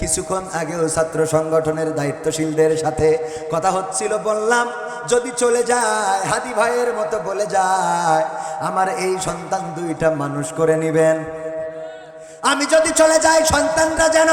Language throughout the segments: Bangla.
কিছুক্ষণ আগেও ছাত্র সংগঠনের দায়িত্বশীলদের সাথে কথা হচ্ছিল, বললাম, যদি চলে যায়, হাদি ভাইয়ের মতো বলে যায়, আমার এই সন্তান দুইটা মানুষ করে নিবেন। আমি যদি চলে যাই, সন্তানরা যেন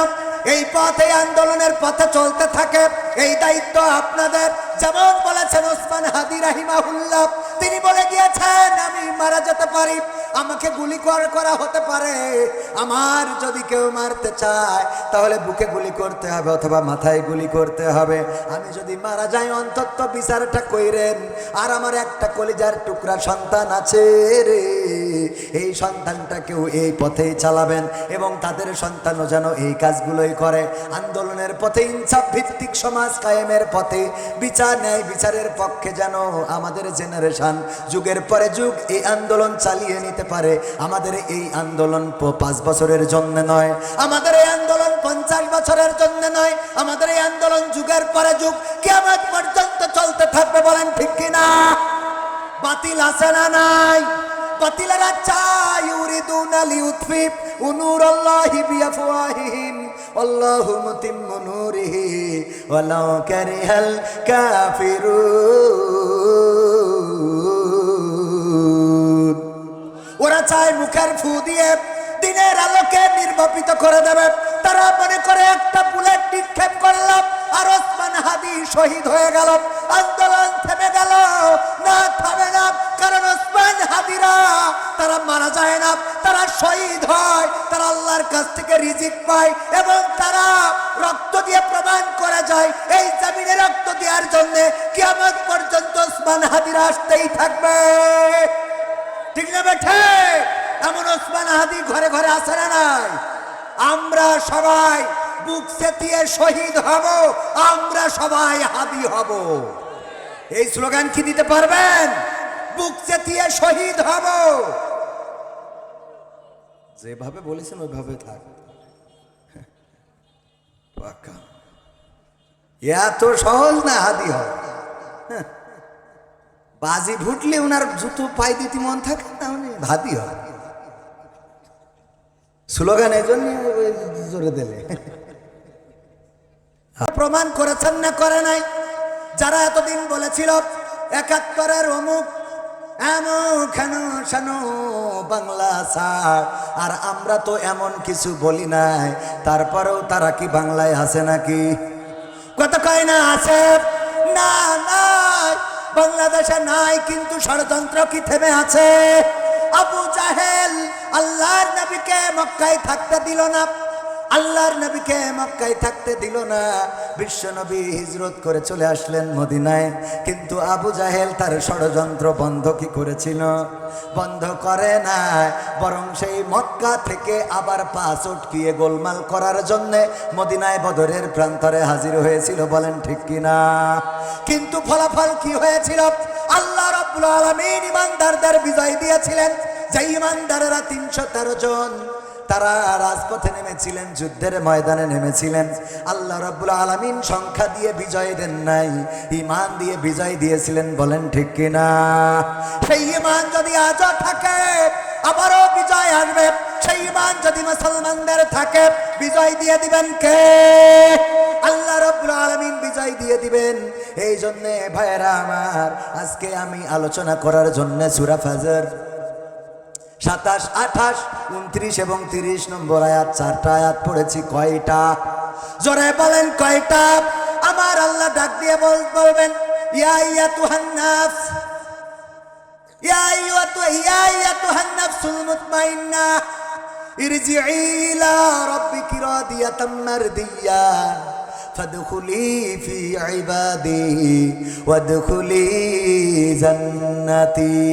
এই পথে, আন্দোলনের পথে চলতে থাকে। এই দায়িত্ব আপনাদের। যেমন বলেছেন ওসমান হাদি রাহিমাহুল্লাহ, তিনি বলে গিয়েছেন, আমি মারা যেতে পারি। আমাকে গুলি কর- হতে পারে। আমার যদি কেউ মারতে চায়, তাহলে বুকে গুলি করতে হবে অথবা মাথায় গুলি করতে হবে। আমি যদি মারা যাই, অন্তত বিচারটা কইরেন, আর আমার একটা কলিজার টুকরা সন্তান আছে রে। এই সন্তানটাকেও এই পথেই চালাবেন এবং তাদের সন্তানও যেন এই কাজগুলোই করে। আন্দোলনের পথে, ইনসাফ ভিত্তিক সমাজ কায়েমের পথে, বিচার ন্যায় বিচারের পক্ষে যেন আমাদের জেনারেশন যুগের পরে যুগ এই আন্দোলন চালিয়ে নিতে পারে। আমাদের এই আন্দোলন পাঁচ বছরের জন্য নয়। আমাদের এই আন্দোলন পঞ্চাশ বছরের জন্য নয়। আমাদের এই আন্দোলন যুগের পরে যুগ কেমন পর্যন্ত চলতে থাকবে বলেন ঠিক কিনা? বাতিল আছে না নাই? বাতিলেরা চায় মুখের ফু দিয়ে দিনের আলোকে নির্বাপিত করে দেবে। তারা মনে করে একটা বুলেট নিক্ষেপ করলাম আর ওসমান হাদি শহীদ হয়ে গেল। আন্দোলন থেমে গেল, না থামে না, কারণ ওসমান হাদিরা তারা মারা যায় না, তারা শহীদ হয়, তারা আল্লাহর কাছ থেকে রিজিক পায় এবং তারা রক্ত দিয়ে প্রমাণ করে যায়, এই জমিনে রক্ত দেওয়ার জন্য কিয়ামত পর্যন্ত ওসমান হাদিরা আসতেই থাকবে। ঠিক না বেঠে? এমন ওসমান হাদি ঘরে ঘরে আসে না নাই? আমরা সবাই বুক সেতিয়ে শহীদ হব, আমরা সবাই হাদি হব। এই স্লোগান কি দিতে পারবেন? বুক চেতিয়ে শহীদ হব। যেভাবে বলেছেন, ওইভাবে থাক। পাক্কা এত সহজ না হাদি হবে বাজি ফুটলে ওনার জুতো পাই দিতে মন থাকে না উনি ভাতি হয়। স্লোগান এই জন্য জোরে দিলে। প্রমাণ করেছেন না, করে নাই। যারা এতদিন বলেছিল, একাত্তরের অমুক বাংলা আর আমরা তো এমন কিছু বলি নাই, তারপরেও তারা কি বাংলায় আছে নাকি? কত কয় না, আছে। না নাই বাংলাদেশে নাই, কিন্তু ষড়যন্ত্র কি থেমে আছে? আবু জাহেল আল্লাহর নবীকে মক্কায় থাকতে দিল না। আল্লাহর নবীকে মক্কায় থাকতে দিল না। বিশ্ব নবী হিজরত করে চলে আসলেন মদিনায়। কিন্তু আবু জাহেল তার ষড়যন্ত্র বন্ধ কি করেছিল? বন্ধ করে না বরং সেই মক্কা থেকে আবার পা চটকিয়ে গোলমাল করার জন্য মদিনায় বদরের প্রান্তরে হাজির হয়েছিল বলেন ঠিক কিনা কিন্তু ফলাফল কি হয়েছিল? আল্লাহ রব্বুল আলমিন ইমানদারদের বিজয় দিয়েছিলেন। যে ইমানদারেরা তিনশো তেরো জন তারা রাজপথে নেমেছিলেন, যুদ্ধের ময়দানে নেমেছিলেন। আল্লাহ রাব্বুল আলামিন সংখ্যা দিয়ে বিজয় দেন নাই ইমান দিয়ে বিজয় দিয়েছিলেন বলেন ঠিক কিনা? সেই ইমান যদি আজও থাকে, আবারও বিজয় আসবে। সেই ইমান যদি মুসলমানদের থাকে, বিজয় দিয়ে দিবেন কে? আল্লাহ রব্বুল আলামিন বিজয় দিয়ে দিবেন। এই জন্যে ভাইয়েরা আমার, আজকে আমি আলোচনা করার জন্য সূরা ফাজর সাতাশ আঠাশ উনত্রিশ এবং তিরিশ নম্বর আয়াত চারটা আয়াত পড়েছি কয়টা জোরে বলেন কয়টা আমার আল্লাহ ডাক দিয়ে বল বলবেন ইয়া ইয়া তুহান্নাফ ইয়া ইয়া তু ইয়া ইয়া তুহান্নাফসুল মুতমাইন্না ইরজিই ইলা রাব্বিকি রাদিয়াতাম মারদিয়া فادخلي في عبادي وادخلي جنتي